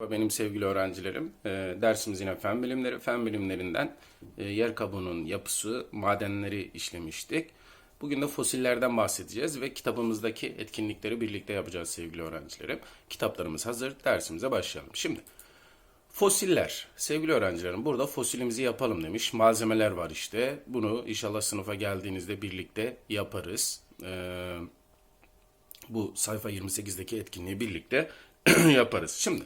Benim sevgili öğrencilerim, e, dersimiz yine fen bilimleri. Fen bilimlerinden e, yer kabuğunun yapısı, madenleri işlemiştik. Bugün de fosillerden bahsedeceğiz ve kitabımızdaki etkinlikleri birlikte yapacağız sevgili öğrencilerim. Kitaplarımız hazır, dersimize başlayalım. Şimdi fosiller, sevgili öğrencilerim burada fosilimizi yapalım demiş. Malzemeler var işte. Bunu inşallah sınıfa geldiğinizde birlikte yaparız. Eee bu sayfa 28'deki etkinliği birlikte yaparız. Şimdi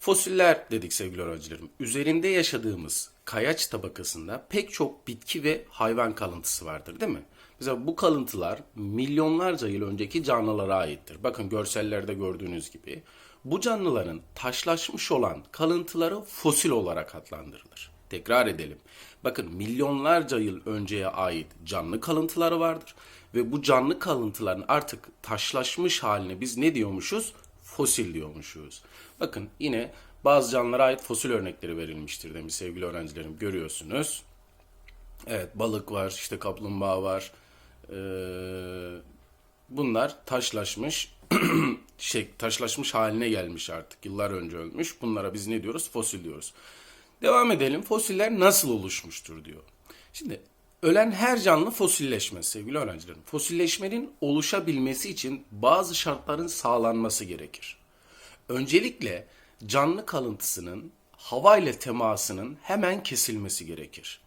fosiller dedik sevgili öğrencilerim. Üzerinde yaşadığımız kayaç tabakasında pek çok bitki ve hayvan kalıntısı vardır değil mi? Mesela bu kalıntılar milyonlarca yıl önceki canlılara aittir. Bakın görsellerde gördüğünüz gibi. Bu canlıların taşlaşmış olan kalıntıları fosil olarak adlandırılır. Tekrar edelim. Bakın milyonlarca yıl önceye ait canlı kalıntıları vardır ve bu canlı kalıntıların artık taşlaşmış haline biz ne diyormuşuz? Fosil diyormuşuz. Bakın yine bazı canlılara ait fosil örnekleri verilmiştir demiş sevgili öğrencilerim görüyorsunuz. Evet balık var, işte kaplumbağa var. Ee, bunlar taşlaşmış şey taşlaşmış haline gelmiş artık. Yıllar önce ölmüş. Bunlara biz ne diyoruz? Fosil diyoruz. Devam edelim. Fosiller nasıl oluşmuştur diyor. Şimdi ölen her canlı fosilleşmez sevgili öğrencilerim. Fosilleşmenin oluşabilmesi için bazı şartların sağlanması gerekir. Öncelikle canlı kalıntısının hava ile temasının hemen kesilmesi gerekir.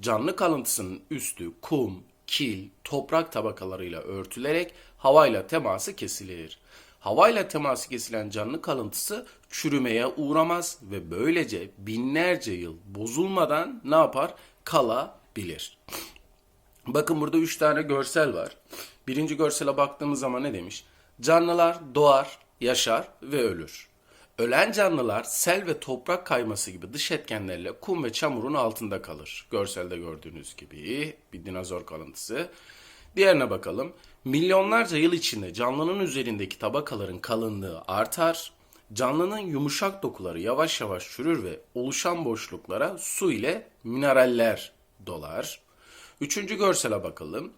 Canlı kalıntısının üstü kum, kil, toprak tabakalarıyla örtülerek havayla teması kesilir. Havayla teması kesilen canlı kalıntısı çürümeye uğramaz ve böylece binlerce yıl bozulmadan ne yapar? Kalabilir. Bakın burada üç tane görsel var. Birinci görsele baktığımız zaman ne demiş? Canlılar doğar, yaşar ve ölür. Ölen canlılar sel ve toprak kayması gibi dış etkenlerle kum ve çamurun altında kalır. Görselde gördüğünüz gibi bir dinozor kalıntısı. Diğerine bakalım. Milyonlarca yıl içinde canlının üzerindeki tabakaların kalınlığı artar. Canlının yumuşak dokuları yavaş yavaş çürür ve oluşan boşluklara su ile mineraller dolar. Üçüncü görsele bakalım.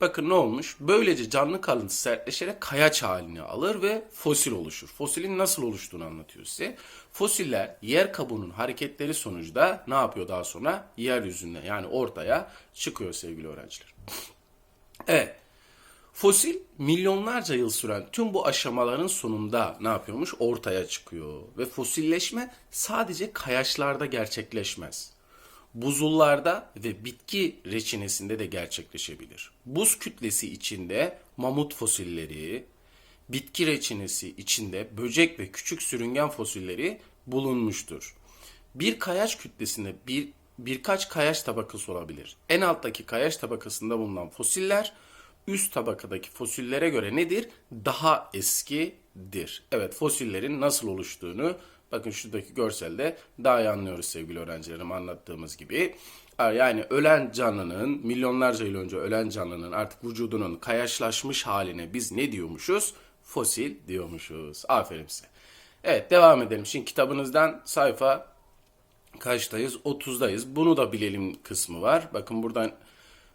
Bakın ne olmuş? Böylece canlı kalıntı sertleşerek kayaç halini alır ve fosil oluşur. Fosilin nasıl oluştuğunu anlatıyor size. Fosiller yer kabuğunun hareketleri sonucunda ne yapıyor daha sonra? Yeryüzünde yani ortaya çıkıyor sevgili öğrenciler. Evet. Fosil milyonlarca yıl süren tüm bu aşamaların sonunda ne yapıyormuş? Ortaya çıkıyor. Ve fosilleşme sadece kayaçlarda gerçekleşmez. Buzullarda ve bitki reçinesinde de gerçekleşebilir. Buz kütlesi içinde mamut fosilleri, bitki reçinesi içinde böcek ve küçük sürüngen fosilleri bulunmuştur. Bir kayaç kütlesinde bir birkaç kayaç tabakası olabilir. En alttaki kayaç tabakasında bulunan fosiller üst tabakadaki fosillere göre nedir? Daha eskidir. Evet fosillerin nasıl oluştuğunu bakın şuradaki görselde daha iyi anlıyoruz sevgili öğrencilerim anlattığımız gibi. Yani ölen canlının milyonlarca yıl önce ölen canlının artık vücudunun kayaçlaşmış haline biz ne diyormuşuz? Fosil diyormuşuz. Aferin size. Evet devam edelim. Şimdi kitabınızdan sayfa kaçtayız? 30'dayız. Bunu da bilelim kısmı var. Bakın buradan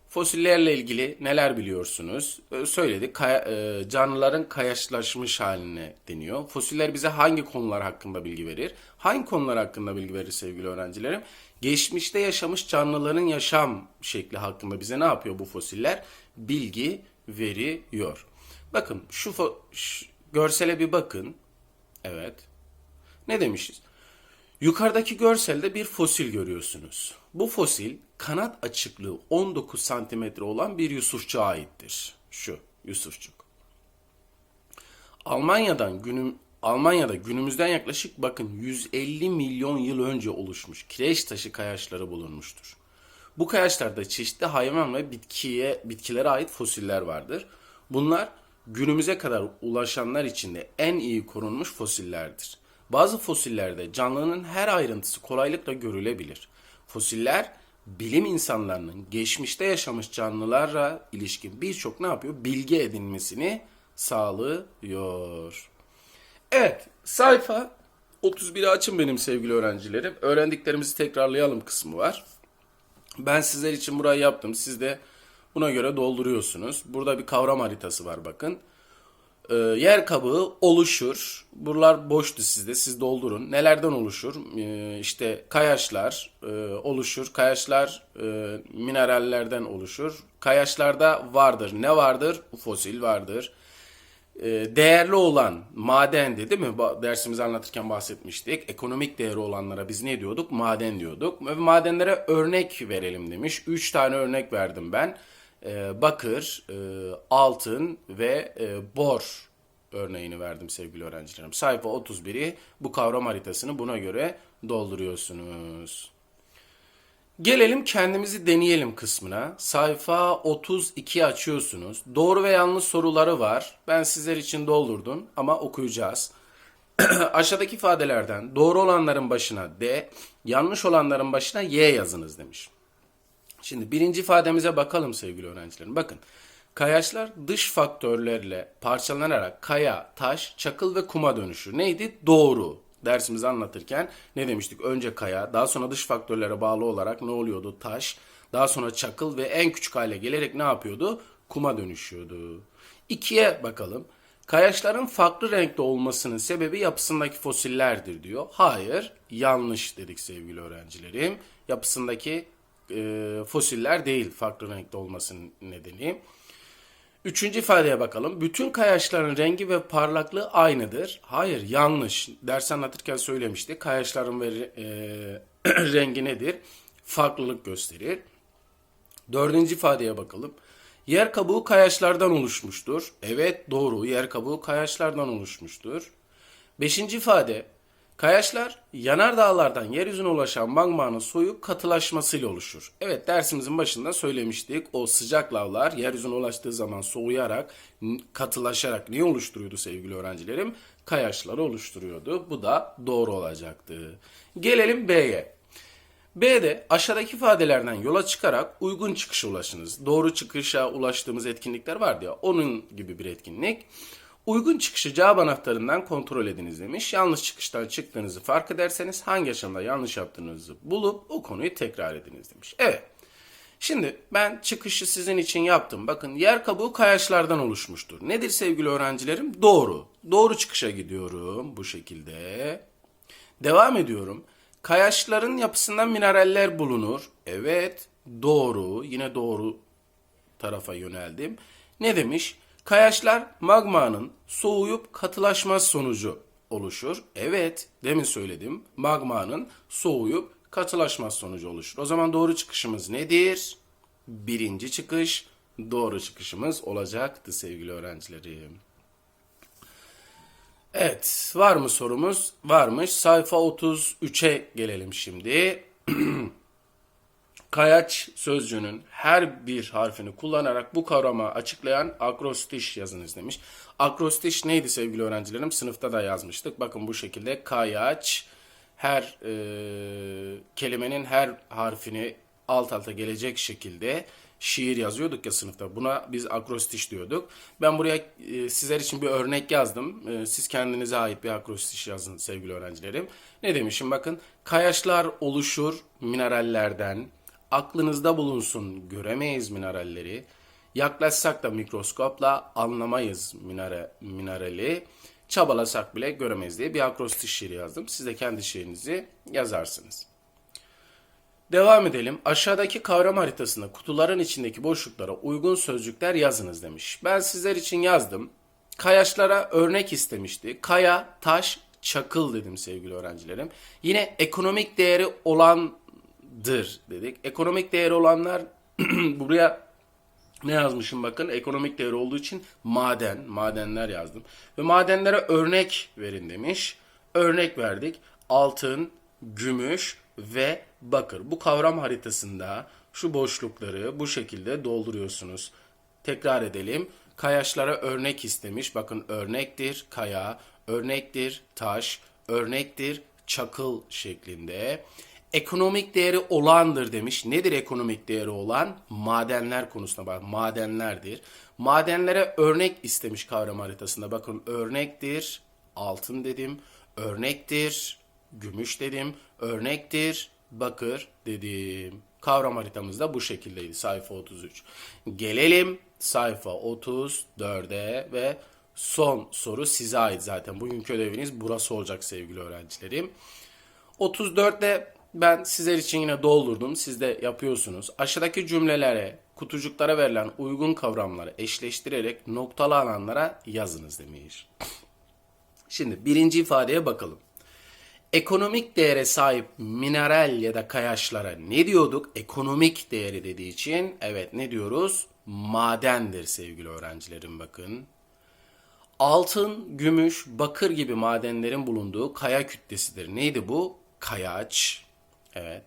fosillerle ilgili neler biliyorsunuz? Ee, Söyledik. Kaya- e, canlıların kayaçlaşmış haline deniyor. Fosiller bize hangi konular hakkında bilgi verir? Hangi konular hakkında bilgi verir sevgili öğrencilerim? Geçmişte yaşamış canlıların yaşam şekli hakkında bize ne yapıyor bu fosiller? Bilgi veriyor. Bakın şu, şu görsele bir bakın. Evet. Ne demişiz? Yukarıdaki görselde bir fosil görüyorsunuz. Bu fosil kanat açıklığı 19 santimetre olan bir yusufçuğa aittir. Şu yusufçuk. Almanya'dan günüm Almanya'da günümüzden yaklaşık bakın 150 milyon yıl önce oluşmuş kireç taşı kayaçları bulunmuştur. Bu kayaçlarda çeşitli hayvan ve bitkiye bitkilere ait fosiller vardır. Bunlar günümüze kadar ulaşanlar içinde en iyi korunmuş fosillerdir. Bazı fosillerde canlının her ayrıntısı kolaylıkla görülebilir. Fosiller bilim insanlarının geçmişte yaşamış canlılarla ilişkin birçok ne yapıyor? Bilgi edinmesini sağlıyor. Evet, sayfa 31'i açın benim sevgili öğrencilerim. Öğrendiklerimizi tekrarlayalım kısmı var. Ben sizler için burayı yaptım. Siz de buna göre dolduruyorsunuz. Burada bir kavram haritası var bakın. Ee, yer kabuğu oluşur. Buralar boştu sizde. Siz doldurun. Nelerden oluşur? Ee, işte kayaçlar e, oluşur. Kayaçlar e, minerallerden oluşur. Kayaçlarda vardır. Ne vardır? Fosil vardır. Ee, değerli olan madendi değil mi? Dersimizi anlatırken bahsetmiştik. Ekonomik değeri olanlara biz ne diyorduk? Maden diyorduk. Ve madenlere örnek verelim demiş. Üç tane örnek verdim ben. Ee, bakır, e, altın ve e, bor örneğini verdim sevgili öğrencilerim. Sayfa 31'i bu kavram haritasını buna göre dolduruyorsunuz. Gelelim kendimizi deneyelim kısmına. Sayfa 32 açıyorsunuz. Doğru ve yanlış soruları var. Ben sizler için doldurdum ama okuyacağız. Aşağıdaki ifadelerden doğru olanların başına D, yanlış olanların başına Y yazınız demiş. Şimdi birinci ifademize bakalım sevgili öğrencilerim. Bakın kayaçlar dış faktörlerle parçalanarak kaya, taş, çakıl ve kuma dönüşür. Neydi? Doğru. Dersimizi anlatırken ne demiştik? Önce kaya, daha sonra dış faktörlere bağlı olarak ne oluyordu? Taş, daha sonra çakıl ve en küçük hale gelerek ne yapıyordu? Kuma dönüşüyordu. İkiye bakalım. Kayaçların farklı renkte olmasının sebebi yapısındaki fosillerdir diyor. Hayır, yanlış dedik sevgili öğrencilerim. Yapısındaki e, fosiller değil farklı renkte olmasının nedeni. Üçüncü ifadeye bakalım. Bütün kayaçların rengi ve parlaklığı aynıdır. Hayır, yanlış. Ders anlatırken söylemiştik. Kayaçların ve e, rengi nedir? Farklılık gösterir. Dördüncü ifadeye bakalım. Yer kabuğu kayaçlardan oluşmuştur. Evet doğru yer kabuğu kayaçlardan oluşmuştur. Beşinci ifade. Kayaçlar yanardağlardan yeryüzüne ulaşan magmanın soyup katılaşmasıyla oluşur. Evet dersimizin başında söylemiştik. O sıcak lavlar yeryüzüne ulaştığı zaman soğuyarak, katılaşarak ne oluşturuyordu sevgili öğrencilerim? Kayaçları oluşturuyordu. Bu da doğru olacaktı. Gelelim B'ye. B'de aşağıdaki ifadelerden yola çıkarak uygun çıkışa ulaşınız. Doğru çıkışa ulaştığımız etkinlikler vardı ya onun gibi bir etkinlik. Uygun çıkışı cevap anahtarından kontrol ediniz demiş. Yanlış çıkıştan çıktığınızı fark ederseniz hangi aşamada yanlış yaptığınızı bulup o konuyu tekrar ediniz demiş. Evet. Şimdi ben çıkışı sizin için yaptım. Bakın yer kabuğu kayaçlardan oluşmuştur. Nedir sevgili öğrencilerim? Doğru. Doğru çıkışa gidiyorum bu şekilde. Devam ediyorum. Kayaçların yapısından mineraller bulunur. Evet, doğru. Yine doğru tarafa yöneldim. Ne demiş? Kayaçlar magmanın soğuyup katılaşması sonucu oluşur. Evet, demin söyledim. Magmanın soğuyup katılaşması sonucu oluşur. O zaman doğru çıkışımız nedir? Birinci çıkış doğru çıkışımız olacaktı sevgili öğrencilerim. Evet, var mı sorumuz? Varmış. Sayfa 33'e gelelim şimdi. Kayaç sözcüğünün her bir harfini kullanarak bu kavramı açıklayan akrostiş yazınız demiş. Akrostiş neydi sevgili öğrencilerim? Sınıfta da yazmıştık. Bakın bu şekilde kayaç her e, kelimenin her harfini alt alta gelecek şekilde şiir yazıyorduk ya sınıfta. Buna biz akrostiş diyorduk. Ben buraya e, sizler için bir örnek yazdım. E, siz kendinize ait bir akrostiş yazın sevgili öğrencilerim. Ne demişim bakın. Kayaçlar oluşur minerallerden. Aklınızda bulunsun göremeyiz mineralleri. Yaklaşsak da mikroskopla anlamayız minare, minerali. Çabalasak bile göremeyiz diye bir akrostiş şiiri yazdım. Siz de kendi şiirinizi yazarsınız. Devam edelim. Aşağıdaki kavram haritasında kutuların içindeki boşluklara uygun sözcükler yazınız demiş. Ben sizler için yazdım. Kayaçlara örnek istemişti. Kaya, taş, çakıl dedim sevgili öğrencilerim. Yine ekonomik değeri olandır dedik. Ekonomik değeri olanlar buraya ne yazmışım bakın ekonomik değeri olduğu için maden, madenler yazdım. Ve madenlere örnek verin demiş. Örnek verdik. Altın, gümüş ve bakır. Bu kavram haritasında şu boşlukları bu şekilde dolduruyorsunuz. Tekrar edelim. Kayaçlara örnek istemiş. Bakın örnektir kaya, örnektir taş, örnektir çakıl şeklinde. Ekonomik değeri olandır demiş. Nedir ekonomik değeri olan? Madenler konusuna bak. Madenlerdir. Madenlere örnek istemiş kavram haritasında. Bakın örnektir altın dedim. Örnektir gümüş dedim. Örnektir bakır dedim. Kavram haritamız bu şekildeydi sayfa 33. Gelelim sayfa 34'e ve Son soru size ait zaten. Bugünkü ödeviniz burası olacak sevgili öğrencilerim. 34'te ben sizler için yine doldurdum. Siz de yapıyorsunuz. Aşağıdaki cümlelere, kutucuklara verilen uygun kavramları eşleştirerek noktalı alanlara yazınız demiş. Şimdi birinci ifadeye bakalım. Ekonomik değere sahip mineral ya da kayaçlara ne diyorduk? Ekonomik değeri dediği için evet ne diyoruz? Madendir sevgili öğrencilerim bakın. Altın, gümüş, bakır gibi madenlerin bulunduğu kaya kütlesidir. Neydi bu? Kayaç. Evet.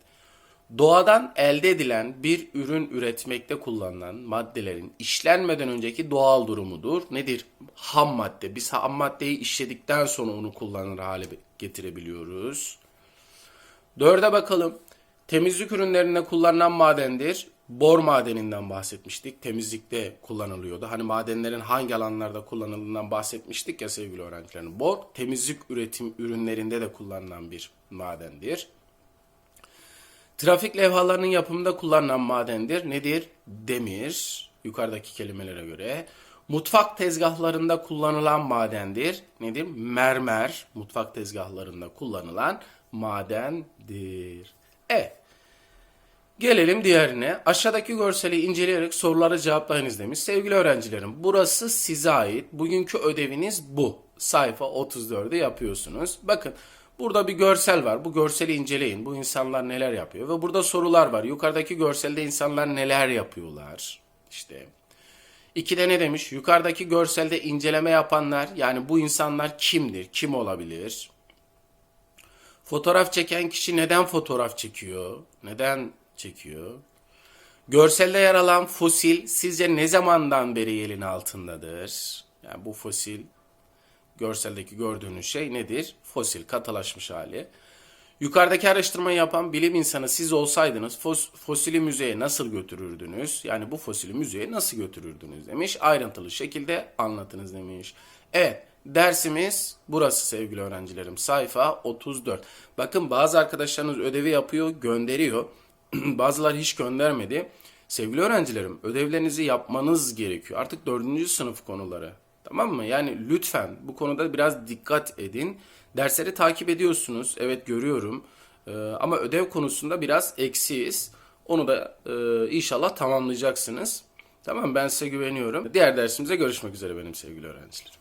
Doğadan elde edilen bir ürün üretmekte kullanılan maddelerin işlenmeden önceki doğal durumudur. Nedir? Ham madde. Biz ham maddeyi işledikten sonra onu kullanır hale getirebiliyoruz. Dörde bakalım. Temizlik ürünlerinde kullanılan madendir. Bor madeninden bahsetmiştik. Temizlikte kullanılıyordu. Hani madenlerin hangi alanlarda kullanıldığından bahsetmiştik ya sevgili öğrencilerim. Bor temizlik üretim ürünlerinde de kullanılan bir madendir. Trafik levhalarının yapımında kullanılan madendir. Nedir? Demir. Yukarıdaki kelimelere göre. Mutfak tezgahlarında kullanılan madendir. Nedir? Mermer. Mutfak tezgahlarında kullanılan madendir. Evet. Gelelim diğerine. Aşağıdaki görseli inceleyerek soruları cevaplayınız demiş. Sevgili öğrencilerim burası size ait. Bugünkü ödeviniz bu. Sayfa 34'ü yapıyorsunuz. Bakın burada bir görsel var. Bu görseli inceleyin. Bu insanlar neler yapıyor? Ve burada sorular var. Yukarıdaki görselde insanlar neler yapıyorlar? İşte İkide ne demiş? Yukarıdaki görselde inceleme yapanlar yani bu insanlar kimdir? Kim olabilir? Fotoğraf çeken kişi neden fotoğraf çekiyor? Neden çekiyor? Görselde yer alan fosil sizce ne zamandan beri elin altındadır? Yani bu fosil görseldeki gördüğünüz şey nedir? Fosil, katılaşmış hali. Yukarıdaki araştırmayı yapan bilim insanı siz olsaydınız fos, fosili müzeye nasıl götürürdünüz? Yani bu fosili müzeye nasıl götürürdünüz demiş. Ayrıntılı şekilde anlatınız demiş. Evet dersimiz burası sevgili öğrencilerim. Sayfa 34. Bakın bazı arkadaşlarınız ödevi yapıyor gönderiyor. Bazıları hiç göndermedi. Sevgili öğrencilerim ödevlerinizi yapmanız gerekiyor. Artık dördüncü sınıf konuları. Tamam mı? Yani lütfen bu konuda biraz dikkat edin. Dersleri takip ediyorsunuz. Evet görüyorum. Ee, ama ödev konusunda biraz eksiyiz. Onu da e, inşallah tamamlayacaksınız. Tamam ben size güveniyorum. Diğer dersimize görüşmek üzere benim sevgili öğrencilerim.